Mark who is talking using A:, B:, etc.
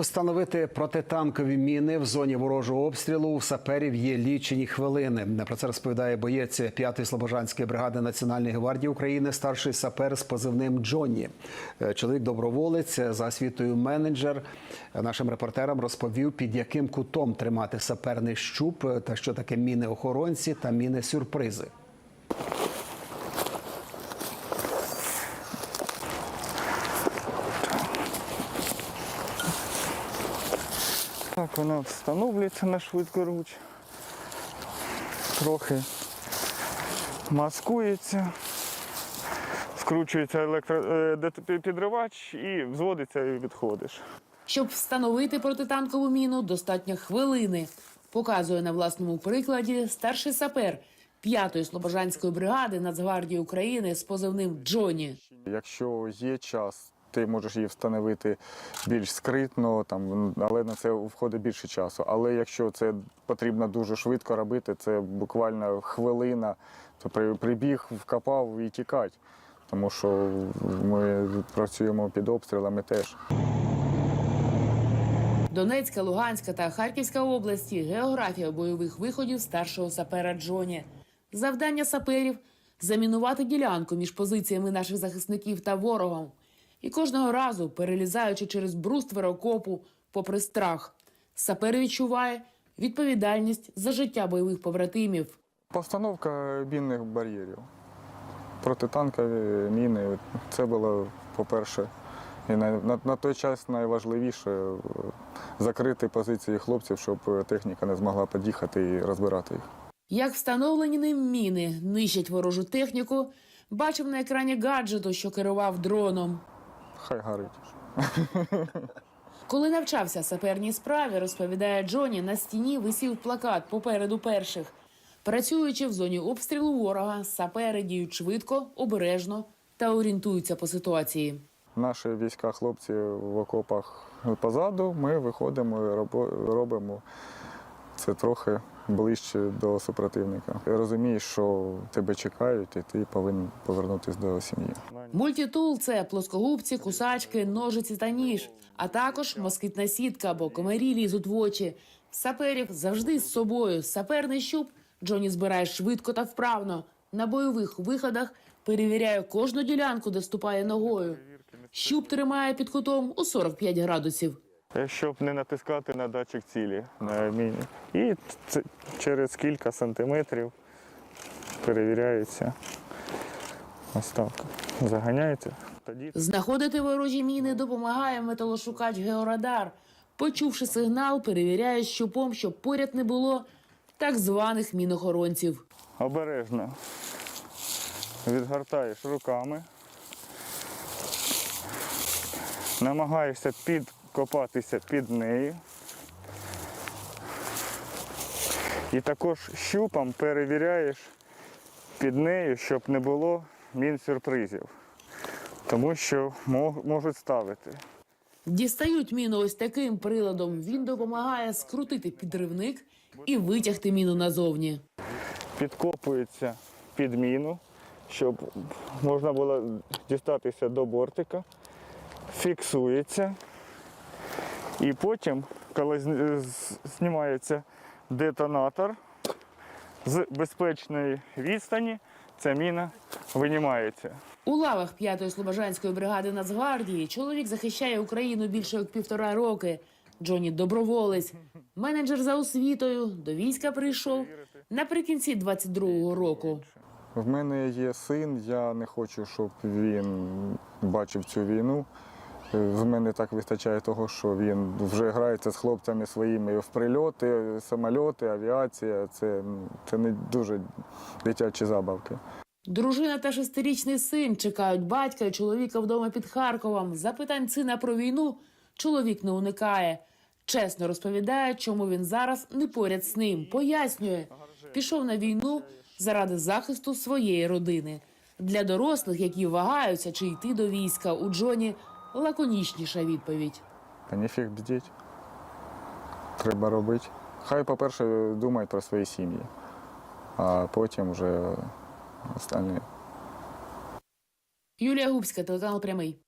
A: Встановити протитанкові міни в зоні ворожого обстрілу, у саперів є лічені хвилини. Про це розповідає боєць 5-ї Слобожанської бригади Національної гвардії України, старший сапер з позивним Джонні. Е, Чоловік доброволець за освітою менеджер. Нашим репортерам розповів, під яким кутом тримати саперний щуп е, та що таке міни охоронці та міни сюрпризи.
B: Так, вона встановлюється на швидкоруч. Трохи маскується, скручується електропідривач і взводиться і відходиш.
C: Щоб встановити протитанкову міну, достатньо хвилини. Показує на власному прикладі старший сапер 5-ї Слобожанської бригади Нацгвардії України з позивним Джоні.
B: Якщо є час, ти можеш її встановити більш скритно, там, але на це входить більше часу. Але якщо це потрібно дуже швидко робити, це буквально хвилина, то прибіг, вкопав і тікать. Тому що ми працюємо під обстрілами теж.
C: Донецька, Луганська та Харківська області географія бойових виходів старшого сапера Джоні. Завдання саперів замінувати ділянку між позиціями наших захисників та ворогом. І кожного разу, перелізаючи через бруствер окопу, попри страх, сапер відчуває відповідальність за життя бойових побратимів.
B: Постановка мінних бар'єрів. Протитанкові міни. Це було, по-перше, і на, на, на той час найважливіше е, закрити позиції хлопців, щоб е, техніка не змогла під'їхати і розбирати їх.
C: Як встановлені ним міни нищать ворожу техніку, бачив на екрані гаджету, що керував дроном.
B: Хай горить.
C: Коли навчався саперній справі, розповідає Джоні, на стіні висів плакат попереду перших. Працюючи в зоні обстрілу ворога, сапери діють швидко, обережно та орієнтуються по ситуації.
B: Наші війська, хлопці в окопах позаду, ми виходимо і робимо це трохи ближче до супротивника. Розумієш, що тебе чекають, і ти повинен повернутися до сім'ї.
C: Мультитул це плоскогубці, кусачки, ножиці та ніж, а також москитна сітка або комарі лізуть в очі. Саперів завжди з собою. Саперний щуп Джоні збирає швидко та вправно. На бойових виходах перевіряє кожну ділянку, де ступає ногою. Щуп тримає під кутом у 45 градусів.
B: Щоб не натискати на датчик цілі на міні. І це через кілька сантиметрів перевіряється. Ось так. Заганяється. Тоді
C: Знаходити ворожі міни допомагає металошукач Георадар. Почувши сигнал, перевіряє щупом, щоб поряд не було так званих мінохоронців.
B: обережно відгортаєш руками, намагаєшся підкопатися під нею. І також щупом перевіряєш під нею, щоб не було мін сюрпризів, тому що можуть ставити.
C: Дістають міну ось таким приладом. Він допомагає скрутити підривник і витягти міну назовні.
B: підкопується під міну, щоб можна було дістатися до бортика, фіксується. І потім, коли знімається детонатор, з безпечної відстані ця міна винімається.
C: У лавах 5-ї Слобожанської бригади Нацгвардії чоловік захищає Україну більше як півтора роки. Джоні доброволець, менеджер за освітою, до війська прийшов наприкінці 22-го року.
B: В мене є син, я не хочу, щоб він бачив цю війну. В мене так вистачає того, що він вже грається з хлопцями своїми в прильоти, самольоти, авіація. Це, це не дуже дитячі забавки.
C: Дружина та шестирічний син чекають батька і чоловіка вдома під Харковом. Запитань сина про війну чоловік не уникає. Чесно розповідає, чому він зараз не поряд з ним. Пояснює, пішов на війну заради захисту своєї родини. Для дорослих, які вагаються, чи йти до війська, у Джоні лаконічніша відповідь.
B: Та ніфіг бдіть. Треба робити. Хай, по-перше, думають про свої сім'ї, а потім вже останні.
C: Юлія Губська, телеканал Прямий.